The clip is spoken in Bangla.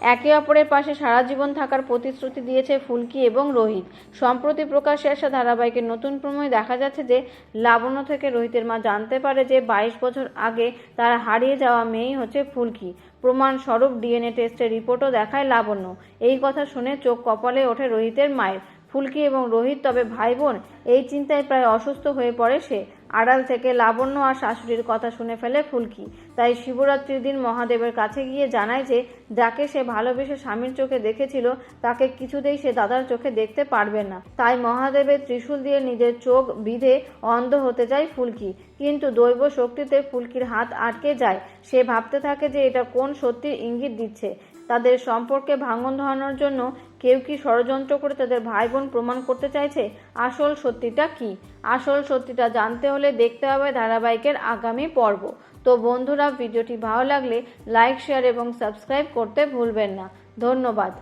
একে অপরের পাশে সারা জীবন থাকার প্রতিশ্রুতি দিয়েছে ফুলকি এবং রোহিত। সম্প্রতি প্রকাশ্যে আসা ধারাবাহিকের নতুন প্রমোয় দেখা যাচ্ছে যে, লাবণ্য থেকে রোহিতের মা জানতে পারে যে, বাইশ বছর আগে তার হারিয়ে যাওয়া মেয়েই হচ্ছে ফুলকি। প্রমাণস্বরূপ ডিএনএ টেস্টের রিপোর্টও দেখায় লাবণ্য। এই কথা শুনে চোখ কপালে ওঠে রোহিতের মায়ের। ফুলকি এবং রোহিত তবে ভাই বোন এই চিন্তায় প্রায় অসুস্থ হয়ে পড়ে সে। আড়াল থেকে লাবণ্য আর শাশুড়ির কথা শুনে ফেলে ফুলকি। তাই শিবরাত্রির দিন মহাদেবের কাছে গিয়ে জানায় যে, যাকে সে ভালোবেসে স্বামীর চোখে দেখেছিল, তাকে কিছুতেই সে দাদার চোখে দেখতে পারবে না। তাই মহাদেবের ত্রিশূল দিয়ে নিজের চোখ বিধে অন্ধ হতে চায় ফুলকি। কিন্তু দৈব শক্তিতে ফুলকির হাত আটকে যায়। সে ভাবতে থাকে যে, এটা কোন সত্যির ইঙ্গিত দিচ্ছে? তাদের সম্পর্কে ভাঙন ধরানোর জন্য কেউ কি ষড়যন্ত্র করে তাদের ভাই বোন প্রমাণ করতে চাইছে? আসল সত্যিটা কি? আসল সত্যিটা জানতে হলে দেখতে হবে ধারাবাহিকের আগামী পর্ব। তো বন্ধুরা, ভিডিওটি ভালো লাগলে লাইক, শেয়ার এবং সাবস্ক্রাইব করতে ভুলবেন না। ধন্যবাদ।